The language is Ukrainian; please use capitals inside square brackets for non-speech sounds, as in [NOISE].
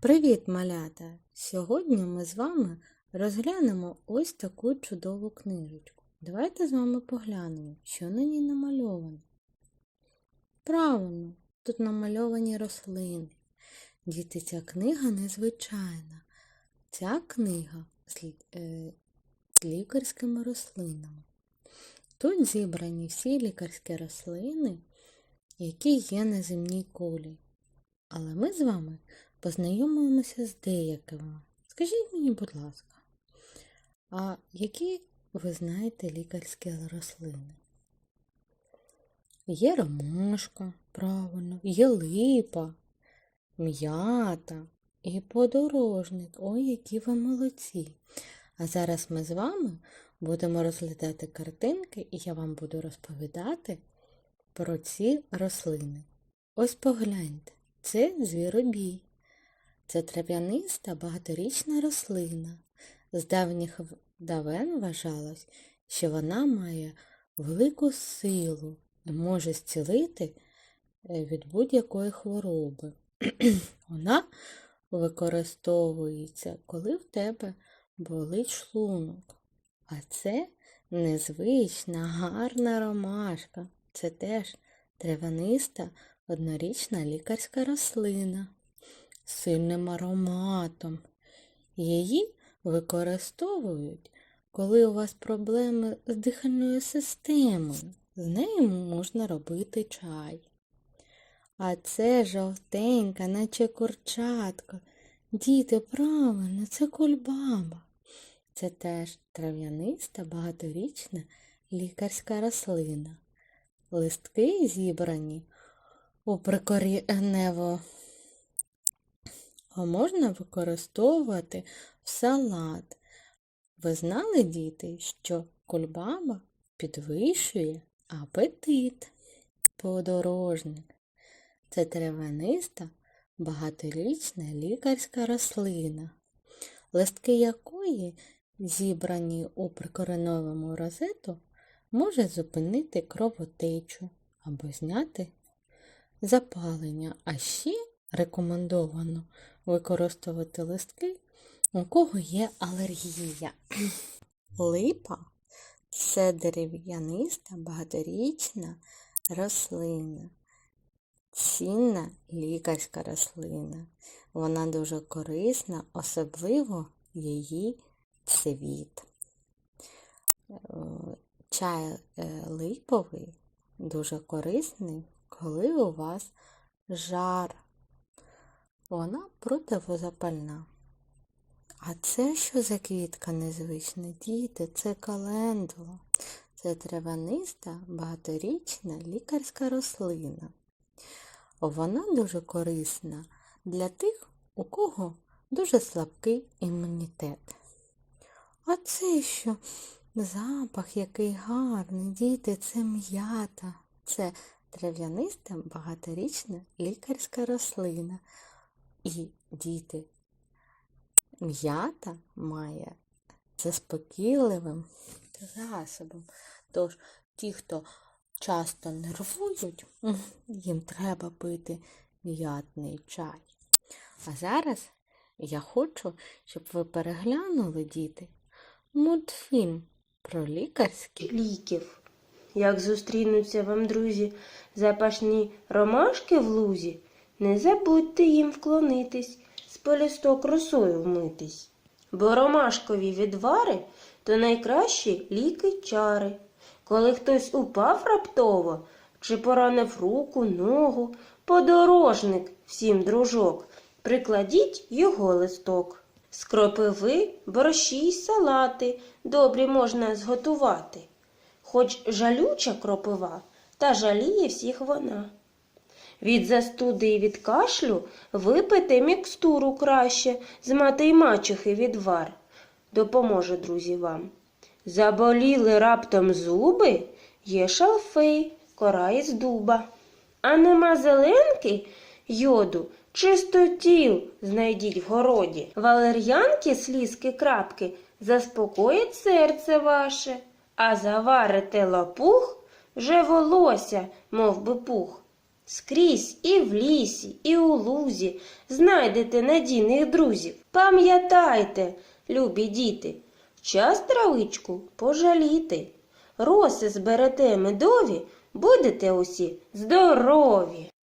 Привіт, малята! Сьогодні ми з вами розглянемо ось таку чудову книжечку. Давайте з вами поглянемо, що на ній намальовано. Правильно, тут намальовані рослини. Діти, ця книга незвичайна. Ця книга з, е, з лікарськими рослинами. Тут зібрані всі лікарські рослини, які є на земній кулі. Але ми з вами познайомимося з деякими. Скажіть мені, будь ласка, а які ви знаєте лікарські рослини? Є ромашка, правильно, є липа, м'ята і подорожник. Ой, які ви молодці! А зараз ми з вами будемо розглядати картинки, і я вам буду розповідати про ці рослини. Ось погляньте, це звіробій. Це трав'яниста багаторічна рослина. З давніх давен вважалось, що вона має велику силу і може зцілити е, від будь-якої хвороби. [CLEARS THROAT] Вона використовується, коли в тебе болить шлунок. А це незвична, гарна ромашка. Це теж трав'яниста однорічна лікарська рослина сильним ароматом. Її використовують, коли у вас проблеми з дихальною системою. З нею можна робити чай. А це жовтенька, наче курчатка. Діти, правильно, це кульбаба. Це теж трав'яниста багаторічна лікарська рослина. Листки зібрані у прикоренево а можна використовувати в салат. Ви знали, діти, що кульбаба підвищує апетит. Подорожник. Це травяниста, багаторічна лікарська рослина, листки якої, зібрані у прикореновому розету, може зупинити кровотечу або зняти запалення, а ще рекомендовано використовувати листки, у кого є алергія. [CLEARS THROAT] Липа це дерев'яниста багаторічна рослина, цінна лікарська рослина. Вона дуже корисна, особливо її цвіт. Е, Чай е, липовий дуже корисний, коли у вас жар. Вона противозапальна. А це що за квітка незвична? Діти, це календула. Це травяниста, багаторічна лікарська рослина. Вона дуже корисна для тих, у кого дуже слабкий імунітет. А це що? Запах який гарний, діти, це м'ята. Це трав'яниста багаторічна лікарська рослина. І діти, м'ята має заспокійливим засобом. Тож ті, хто часто нервують, їм треба пити м'ятний чай. А зараз я хочу, щоб ви переглянули, діти, мультфільм про лікарські ліків. Як зустрінуться вам, друзі, запашні ромашки в лузі, не забудьте їм вклонитись, з полісток росою вмитись. Бо ромашкові відвари то найкращі ліки чари. Коли хтось упав раптово, чи поранив руку, ногу, подорожник всім дружок, прикладіть його листок. З кропиви борщі й салати добрі можна зготувати. Хоч жалюча кропива, та жаліє всіх вона. Від застуди і від кашлю випийте мікстуру краще з мати й мачухи відвар. Допоможе, друзі, вам. Заболіли раптом зуби, є шалфей, кора із дуба. А нема зеленки, йоду, чистотіл знайдіть в городі. Валер'янки, слізки, крапки заспокоять серце ваше, а заварите лопух, вже волосся, мов би пух. Скрізь і в лісі, і у лузі знайдете надійних друзів. Пам'ятайте, любі діти, час травичку пожаліти. Роси зберете медові, будете усі здорові.